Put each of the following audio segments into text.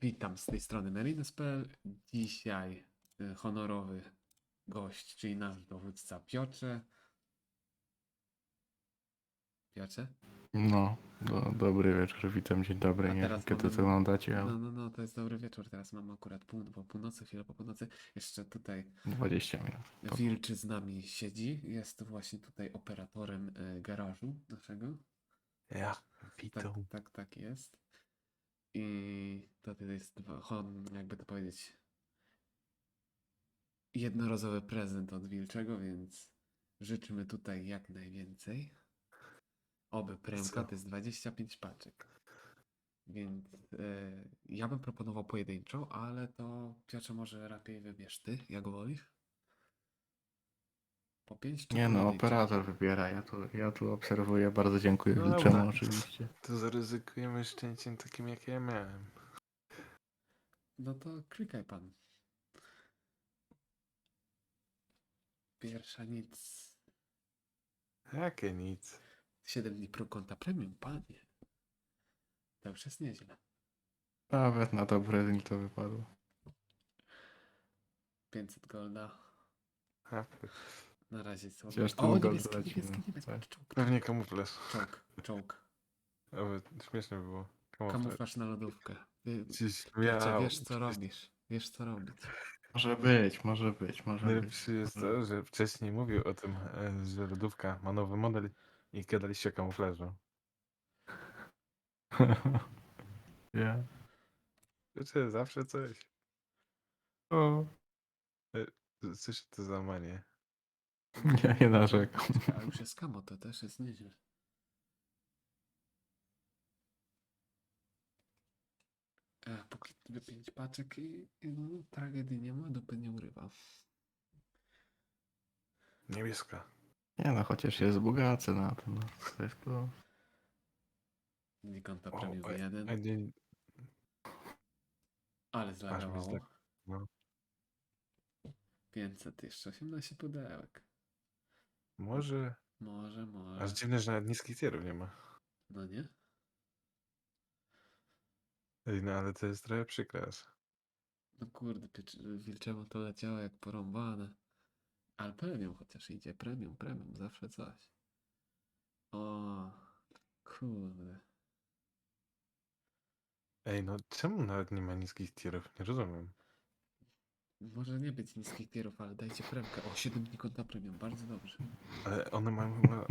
Witam z tej strony Merinos.pl. Dzisiaj y, honorowy gość, czyli nasz dowódca Piotrze. Piotrze? No, do, dobry wieczór, witam, dzień dobry. A Nie wiem, teraz kiedy mamy- to oglądacie, ale No, no, no, to jest dobry wieczór. Teraz mam akurat pół po północy, chwilę po północy. Jeszcze tutaj 20 minut. Wilczy z nami siedzi. Jest właśnie tutaj operatorem y, garażu naszego. Ja, Tak, witam. tak, tak jest. I to jest, jakby to powiedzieć, jednorazowy prezent od Wilczego, więc życzymy tutaj jak najwięcej. Oby premka to jest 25 paczek. Więc e, ja bym proponował pojedynczo, ale to Piotrze może lepiej wybierz ty, jak wolisz. Po 5 czy Nie no, operator wybiera, ja tu, ja tu obserwuję, bardzo dziękuję No Wilczemu dobra. oczywiście. To zaryzykujemy szczęściem takim, jak ja miałem. No to klikaj pan. Pierwsza nic. Jakie nic. 7 dni pro konta premium, panie. To już jest nieźle. Nawet na dobry dzień to wypadło. 500 golda. A, Na razie słabo. Chociaż ten O, gold niebieski, leci, niebieski, no. niebieski. Tak. Czołg, Pewnie kamuflaż. czołg, czołg. Ale śmieszne by było. Kamuflaż. Kamuflaż na lodówkę. Ty, Gdzieś Piotrze, miał. wiesz co robisz. Wiesz co robić. Może być, może być, może być. Najlepsze jest to, że wcześniej mówił o tym, e, że lodówka ma nowy model i gadaliście o kamuflażu. Ja. Wiecie, zawsze coś. O, Coś to załamanie. ja nie narzekam. Ale już jest kamo, to też jest nieźle. E, póki tyle 5 paczek i, i no, tragedii nie ma, dupy nie urywa. Niebieska. Nie no, chociaż jest bogacy na tym, no. To jest plus. Nikon to O, premium a- 1. A nie, Ale mi zlagowało. zlag- no. 500, jeszcze 18 pudełek. Może. Może, Aż może. dziwne, że nawet niskich tierów nie ma. No nie? Ej, no ale to jest trochę przykre. aż. No kurde, piecz- wilczemu to leciało jak porąbane. Ale premium chociaż idzie, premium, premium, zawsze coś. O, kurde. Ej, no czemu nawet nie ma niskich tierów? Nie rozumiem. Może nie być niskich tierów, ale dajcie premkę. O, 7 dni konta premium, bardzo dobrze. Ale one mają chyba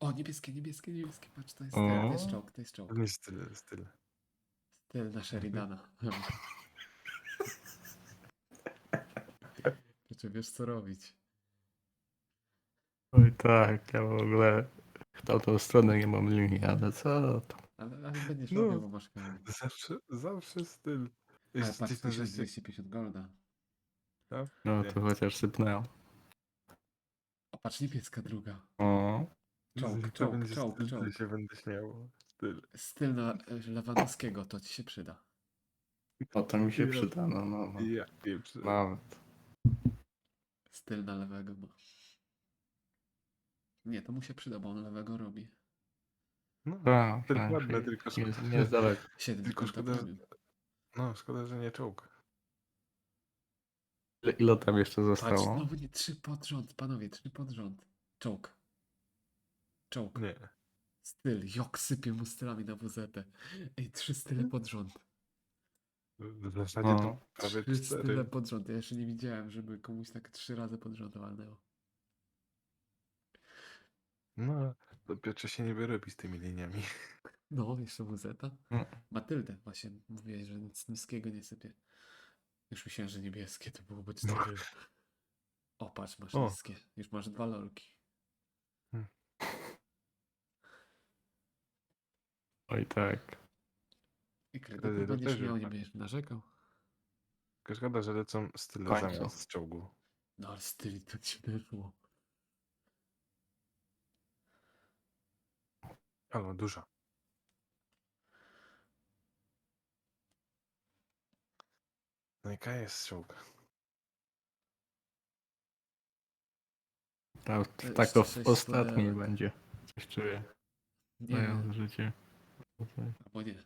O, niebieskie, niebieskie, niebieskie, patrz, to jest, to jest czołg, to jest czołg. pewnie styl, styl. Styl na Sheridana. Znaczy, wiesz co robić. Oj tak, ja w ogóle w tamtą stronę nie mam linii, ale co to? Ale, ale będziesz No. robił, bo masz kamień. Zawsze, zawsze styl. Ale patrz, na rzeczy- 1250 golda. no, No nie. to chociaż sypnęło. O, patrz, niebieska druga. O, Czołg, to czołg, czołg, styl, to czołg. się będę śmiał. Styl. Styl na e, Lewandowskiego, to ci się przyda. o to mi się Ja- przyda, no, no, no. Ja pieprzę. Nawet. Styl na lewego ma. Nie, to mu się przyda, bo on lewego robi. No, Tak, styl tak, ładny, i- tylko nie, szkoda, nie jest daleko. 7 Tylko szkoda. No, szkoda, że nie czołg. Ile, ile tam jeszcze Patrz, zostało? znowu nie, trzy pod rząd, panowie, trzy pod rząd. Czołg. Czołg. Nie. Styl, jok sypie mu stylami na WZ. Ej, trzy style pod rząd. W zasadzie No. to prawie Trzy style cztery. pod rząd. Ja jeszcze nie widziałem, żeby komuś tak trzy razy pod rząd walnęło. No, Piotrze się nie wyrobi z tymi liniami. No, jeszcze WZ. Mm. Matyldę, właśnie mówiłeś, że nic niskiego nie sypie. Już myślałem, że niebieskie to byłoby cztery. O, patrz, masz O. niskie. Już masz dwa lolki. Oj tak. I kredytu to będziesz też miał, nie wypadnie. będziesz narzekał. Tylko szkoda, że lecą style Końcu. zamiast z czołgu. No ale styli to ci weszło. Ale duża. No i jaka jest? Tak, To jest tak to sześć w ostatniej będzie. Coś czuję. Nie, Moje życie. albo nie.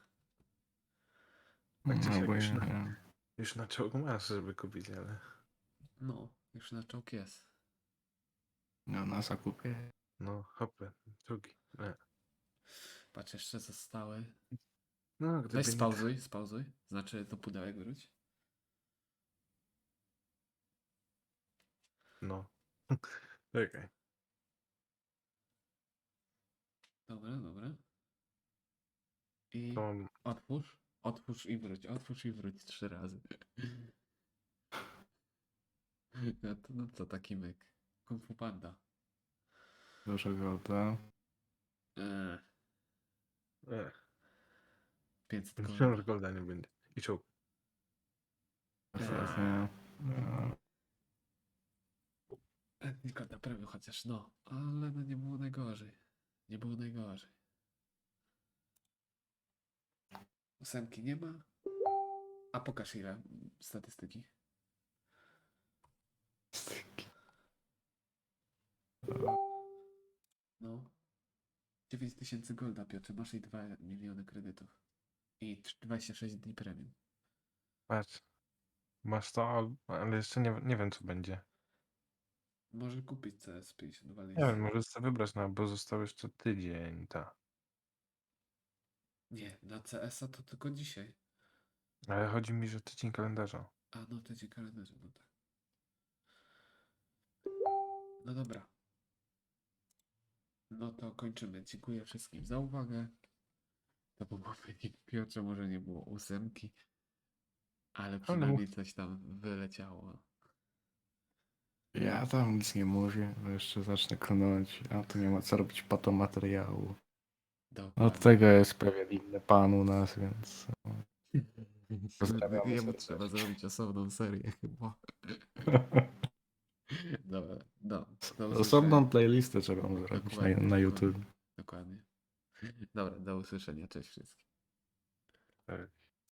Tak No, bo już ja, na- ja, Już na czołg masz, żeby kupić, ale... No, już na czołg jest. no, na zakupie. No, hopy, drugi. E. Patrz, jeszcze zostały. No, gdyby Weź nie... spauzuj, spauzuj. Znaczy do pudełek wróć. No. Czekaj. Dobra, dobra. I To mam... otwórz, otwórz i wróć, otwórz i wróć trzy razy. No to, no to taki myk. Kung Fu Panda. Dużo golda. Eee, E, 500 myślałem, że golda. golda nie będzie. I czołg. Ostatnio. No, Tylko naprawił chociaż, no. Ale no nie było najgorzej. Nie było najgorzej. Ósemki nie ma. A pokaż ile statystyki. No. 9 tysięcy golda, Piotrze. Masz i 2 miliony kredytów. I trz- 26 dni premium. Patrz. Masz to, al- ale jeszcze nie, nie wiem, co będzie. Może kupić CS52 Nie wiem, możesz sobie wybrać, no bo został jeszcze tydzień, ta. Nie, na CS-a to tylko dzisiaj. Ale chodzi mi, że tydzień kalendarza. A no tydzień kalendarza, no tak. No dobra. No to kończymy. Dziękuję wszystkim za uwagę. To był momencik Piotrze, może nie było ósemki, ale przynajmniej coś tam wyleciało. Ja tam nic nie mówię, bo jeszcze zacznę klnąć, a tu nie ma co robić patomateriału. Dokładnie. Od tego jest pewien inny pan u nas, więc... no. Pozdrawiamy Jemu serdecznie. trzeba zrobić osobną serię chyba. Dobra, no. do usłyszenia. Osobną playlistę trzeba zrobić na, Dokładnie, na. YouTube. Dokładnie. Dobra, do usłyszenia. Cześć wszystkim. Tak.